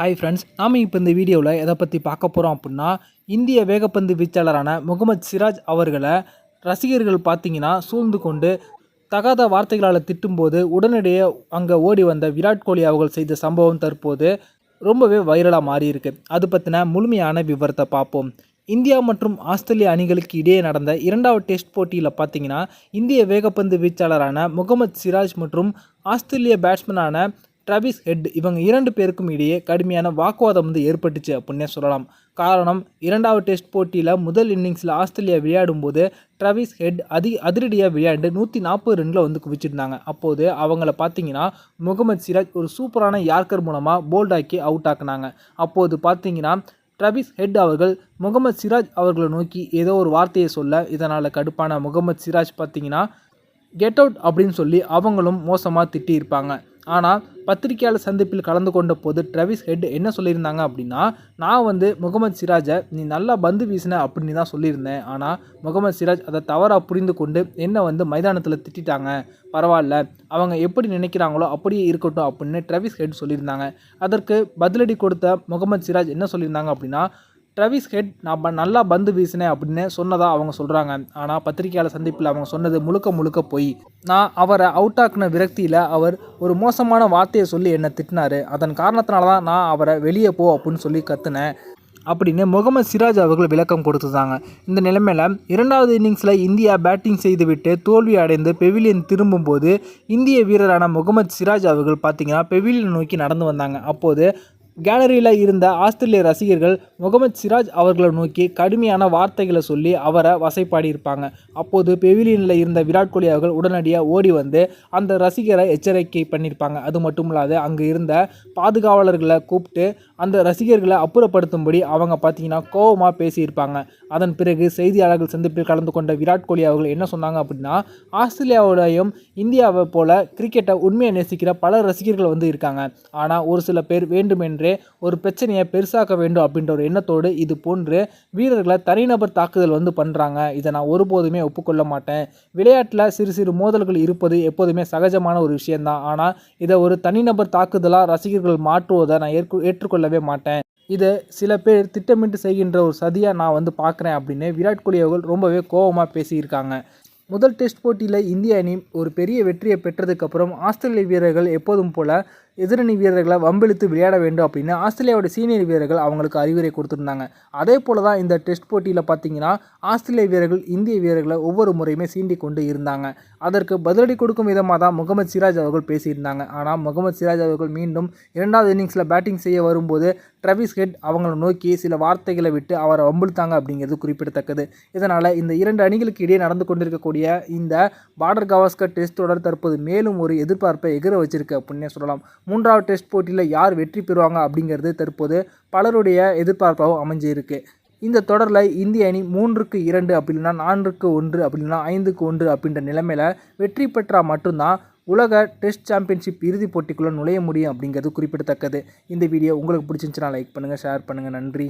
Hi friends நாம் இப்போ இந்த வீடியோவில் எதை பற்றி பார்க்க போகிறோம் அப்படின்னா இந்திய வேகப்பந்து வீச்சாளரான முகமது சிராஜ் அவர்களை ரசிகர்கள் பார்த்தீங்கன்னா சூழ்ந்து கொண்டு தகாத வார்த்தைகளால் திட்டும்போது உடனடியே அங்கே ஓடி வந்த விராட் கோலி அவர்கள் செய்த சம்பவம் தற்போது ரொம்பவே வைரலாக மாறியிருக்கு. அது பற்றின முழுமையான விவரத்தை பார்ப்போம். இந்தியா மற்றும் ஆஸ்திரேலிய அணிகளுக்கு இடையே நடந்த இரண்டாவது டெஸ்ட் போட்டியில் பார்த்தீங்கன்னா இந்திய வேகப்பந்து வீச்சாளரான முகமது சிராஜ் மற்றும் ஆஸ்திரேலிய பேட்ஸ்மேனான ட்ரவிஸ் ஹெட் இவங்க இரண்டு பேருக்கும் இடையே கடுமையான வாக்குவாதம் வந்து ஏற்பட்டுச்சு அப்படின்னே சொல்லலாம். காரணம் இரண்டாவது டெஸ்ட் போட்டியில் முதல் இன்னிங்ஸில் ஆஸ்திரேலியா விளையாடும்போது ட்ரவிஸ் ஹெட் அதி அதிரடியாக விளையாண்டு நூற்றி நாற்பது ரனில் வந்து குவிச்சிருந்தாங்க. அப்போது அவங்கள பார்த்தீங்கன்னா முகமது சிராஜ் ஒரு சூப்பரான யார்க்கர் மூலமாக போல்டாக்கி அவுட் ஆக்குனாங்க. அப்போது பார்த்தீங்கன்னா ட்ரவிஸ் ஹெட் அவர்கள் முகமது சிராஜ் அவர்களை நோக்கி ஏதோ ஒரு வார்த்தையை சொல்ல இதனால் கடுப்பான முகமது சிராஜ் பார்த்தீங்கன்னா கெட் அவுட் அப்படின்னு சொல்லி அவங்களும் மோசமாக திட்டியிருப்பாங்க. ஆனால் பத்திரிகையாளர் சந்திப்பில் கலந்து கொண்ட போது ட்ரவிஸ் ஹெட் என்ன சொல்லியிருந்தாங்க அப்படின்னா நான் வந்து முகமது சிராஜை நீ நல்லா பந்து வீசின அப்படின்னு தான் சொல்லியிருந்தேன். ஆனால் முகமது சிராஜ் அதை தவறாக புரிந்து கொண்டு என்னை வந்து மைதானத்தில் திட்டாங்க பரவாயில்ல. அவங்க எப்படி நினைக்கிறாங்களோ அப்படியே இருக்கட்டும் அப்படின்னு ட்ரவிஸ் ஹெட் சொல்லியிருந்தாங்க. அதற்கு பதிலடி கொடுத்த முகமது சிராஜ் என்ன சொல்லியிருந்தாங்க அப்படின்னா ட்ரவிஸ் ஹெட் நான் நல்லா பந்து வீசினேன் அப்படின்னு சொன்னதாக அவங்க சொல்கிறாங்க ஆனால் பத்திரிகையாளர் சந்திப்பில் அவங்க சொன்னது முழுக்க முழுக்க போய். நான் அவரை அவுட் ஆக்குன விரக்தியில் அவர் ஒரு மோசமான வார்த்தையை சொல்லி என்னை திட்டினாரு. அதன் காரணத்தினால தான் நான் அவரை வெளியே போ அப்படின்னு சொல்லி கத்துனேன் அப்படின்னு முகமது சிராஜ் அவர்கள் விளக்கம் கொடுத்துருந்தாங்க இந்த நிலைமையில் இரண்டாவது இன்னிங்ஸில் இந்தியா பேட்டிங் செய்துவிட்டு தோல்வி அடைந்து பெவிலியன் திரும்பும்போது இந்திய வீரரான முகமது சிராஜ் அவர்கள் பார்த்திங்கன்னா பெவிலியன் நோக்கி நடந்து வந்தாங்க. அப்போது கேலரியில் இருந்த ஆஸ்திரேலிய ரசிகர்கள் முகமது சிராஜ் அவர்களை நோக்கி கடுமையான வார்த்தைகளை சொல்லி அவரை வசைப்பாடியிருப்பாங்க. அப்போது பெவிலியனில் இருந்த விராட் கோலி அவர்கள் உடனடியாக ஓடி வந்து அந்த ரசிகரை எச்சரிக்கை பண்ணியிருப்பாங்க. அது மட்டும் இல்லாது அங்கே இருந்த பாதுகாவலர்களை கூப்பிட்டு அந்த ரசிகர்களை அப்புறப்படுத்தும்படி அவங்க பார்த்தீங்கன்னா கோவமாக பேசியிருப்பாங்க. அதன் பிறகு செய்தியாளர்கள் சந்திப்பில் கலந்து கொண்ட விராட் கோலி அவர்கள் என்ன சொன்னாங்க அப்படின்னா ஆஸ்திரேலியாவோடையும் இந்தியாவை போல கிரிக்கெட்டை உண்மையை நேசிக்கிற பல ரசிகர்கள் வந்து இருக்காங்க. ஆனால் ஒரு சில பேர் வேண்டுமென்றே ஒரு பிரச்சனையை பெருசாக்க வேண்டும் அப்படின்ற ஒரு எண்ணத்தோடு இது போன்று வீரர்களை தனிநபர் தாக்குதல் வந்து பண்ணுறாங்க இதை நான் ஒருபோதுமே ஒப்புக்கொள்ள மாட்டேன். விளையாட்டில் சிறு சிறு மோதல்கள் இருப்பது எப்போதுமே சகஜமான ஒரு விஷயம்தான். ஆனால் இதை ஒரு தனிநபர் தாக்குதலாக ரசிகர்கள் மாற்றுவதை நான் ஏற்று ஏற்றுக்கொள்ளவே மாட்டேன். இதை சில பேர் திட்டமிட்டு செய்கின்ற ஒரு சதியாக நான் வந்து பார்க்குறேன் அப்படின்னு விராட் கோலி அவர்கள் ரொம்பவே கோபமாக பேசியிருக்காங்க. முதல் டெஸ்ட் போட்டியில் இந்திய அணி ஒரு பெரிய வெற்றியை பெற்றதுக்கப்புறம் ஆஸ்திரேலிய வீரர்கள் எப்போதும் போல எதிரணி வீரர்களை வம்பிழுத்து விளையாட வேண்டும் அப்படின்னு ஆஸ்திரேலியாவோட சீனியர் வீரர்கள் அவங்களுக்கு அறிவுரை கொடுத்துருந்தாங்க. அதே போல தான் இந்த டெஸ்ட் போட்டியில் பார்த்தீங்கன்னா ஆஸ்திரேலிய வீரர்கள் இந்திய வீரர்களை ஒவ்வொரு முறையுமே சீண்டி கொண்டு இருந்தாங்க. அதற்கு பதிலடி கொடுக்கும் விதமாக தான் முகமது சிராஜ் அவர்கள் பேசியிருந்தாங்க. ஆனால் முகமது சிராஜ் அவர்கள் மீண்டும் இரண்டாவது இன்னிங்ஸில் பேட்டிங் செய்ய வரும்போது ட்ரவிஸ் ஹெட் அவங்கள நோக்கி சில வார்த்தைகளை விட்டு அவரை வம்பிழுத்தாங்க அப்படிங்கிறது குறிப்பிடத்தக்கது. இதனால் இந்த இரண்டு அணிகளுக்கு இடையே நடந்து கொண்டிருக்கக்கூடிய இந்த பார்டர் கவாஸ்கர் டெஸ்ட் தொடர் தற்போது மேலும் ஒரு எதிர்பார்ப்பை எகிர வச்சிருக்கு அப்படின்னே சொல்லலாம். மூன்றாவது டெஸ்ட் போட்டியில் யார் வெற்றி பெறுவாங்க அப்படிங்கிறது தற்போது பலருடைய எதிர்பார்ப்பாகவும் அமைஞ்சிருக்கு. இந்த தொடரில் இந்திய அணி மூன்றுக்கு இரண்டு அப்படின்னா நான்குக்கு ஒன்று அப்படின்னா ஐந்துக்கு ஒன்று அப்படின்ற நிலைமையில் வெற்றி பெற்றால் மட்டும்தான் உலக டெஸ்ட் சாம்பியன்ஷிப் இறுதிப் போட்டிக்குள்ளே நுழைய முடியும் அப்படிங்கிறது குறிப்பிடத்தக்கது. இந்த வீடியோ உங்களுக்கு பிடிச்சிருந்துச்சுன்னா லைக் பண்ணுங்கள் ஷேர் பண்ணுங்கள் நன்றி.